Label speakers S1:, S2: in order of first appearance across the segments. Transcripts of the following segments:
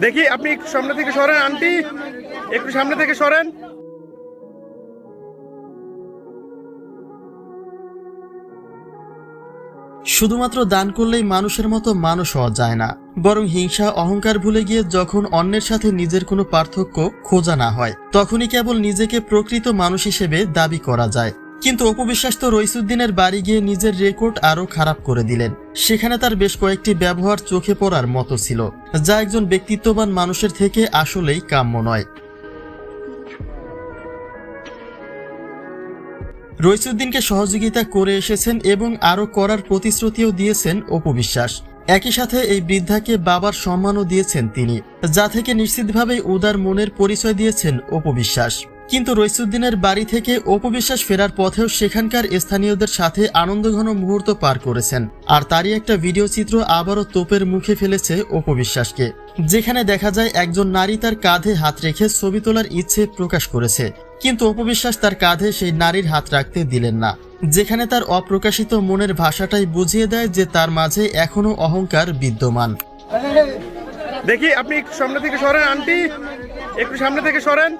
S1: দেখি, আপনি একটু সামনে থেকে সরেন, আন্টি। একটু সামনে থেকে সরেন।
S2: শুধুমাত্র দান করলেই মানুষের মতো মানুষ হওয়া যায় না, বরং হিংসা, অহংকার ভুলে গিয়ে যখন অন্যের সাথে নিজের কোনো পার্থক্য খোঁজা না হয়, তখনই কেবল নিজেকে প্রকৃত মানুষ হিসেবে দাবি করা যায়। কিন্তু অপবিশ্বাস তো রইসুদ্দিনের বাড়ি গিয়ে নিজের রেকর্ড আরও খারাপ করে দিলেন। সেখানে তার বেশ কয়েকটি ব্যবহার চোখে পড়ার মতো ছিল, যা একজন ব্যক্তিত্ববান মানুষের থেকে আসলেই কাম্য নয়। রইসুদ্দিনকে সহযোগিতা করে এসেছেন এবং আরও করার প্রতিশ্রুতিও দিয়েছেন অপবিশ্বাস। একই সাথে এই বৃদ্ধাকে বাবার সম্মানও দিয়েছেন তিনি, যা থেকে নিশ্চিতভাবেই উদার মনের পরিচয় দিয়েছেন অপবিশ্বাস। কিন্তু রইসুদ্দিনের বাড়ি থেকে অপবিশ্বাস ফেরার পথেও সেখানকার স্থানীয়দের সাথে আনন্দঘন মুহূর্ত পার করেছেন। আর তারই একটা ভিডিও চিত্র আবারও তোপের মুখে ফেলেছে অপবিশ্বাসকে। যেখানে দেখা যায় একজন নারী তার কাঁধে হাত রেখে ছবি তোলার ইচ্ছে প্রকাশ করেছে। কিন্তু অপবিশ্বাস তার কাঁধে সেই নারীর হাত রাখতে দিলেন না। যেখানে তার অপ্রকাশিত মনের ভাষাটাই বুঝিয়ে দেয় যে তার মাঝে এখনও অহংকার বিদ্যমান।
S1: দেখি, আপনি সামনে থেকে সরেন, আন্টি। একটু সামনে থেকে সরেন।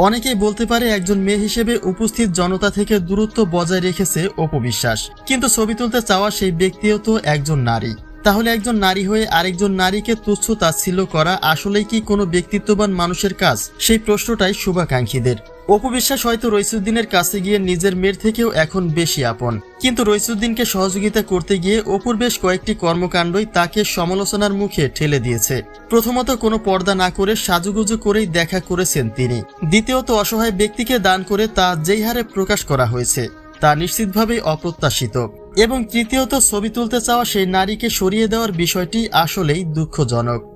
S2: অনেকেই বলতে পারে একজন মেয়ে হিসেবে উপস্থিত জনতা থেকে দূরত্ব বজায় রেখেছে অপবিশ্বাস কিন্তু ছবি তুলতে চাওয়া সেই ব্যক্তিও তো একজন নারী। তাহলে একজন নারী হয়ে আরেকজন নারীকে তুচ্ছ তাচ্ছিল্য করা আসলেই কি কোনো ব্যক্তিত্ববান মানুষের কাজ? সেই প্রশ্নটাই শুভাকাঙ্ক্ষীদের। অপবিশ্বাস হয়তো রইসুদ্দিনের কাছে গিয়ে নিজের মেয়ের থেকেও এখন বেশি আপন। কিন্তু রইসুদ্দিনকে সহযোগিতা করতে গিয়ে অপুর বেশ কয়েকটি কর্মকাণ্ডই তাকে সমালোচনার মুখে ঠেলে দিয়েছে। প্রথমত কোনো পর্দা না করে সাজুগুজু করেই দেখা করেছেন তিনি। দ্বিতীয়ত অসহায় ব্যক্তিকে দান করে তা যেই হারে প্রকাশ করা হয়েছে, তা নিশ্চিতভাবেই অপ্রত্যাশিত। এবং তৃতীয়ত ছবি তুলতে চাওয়া সেই নারীকে সরিয়ে দেওয়ার বিষয়টি আসলেই দুঃখজনক।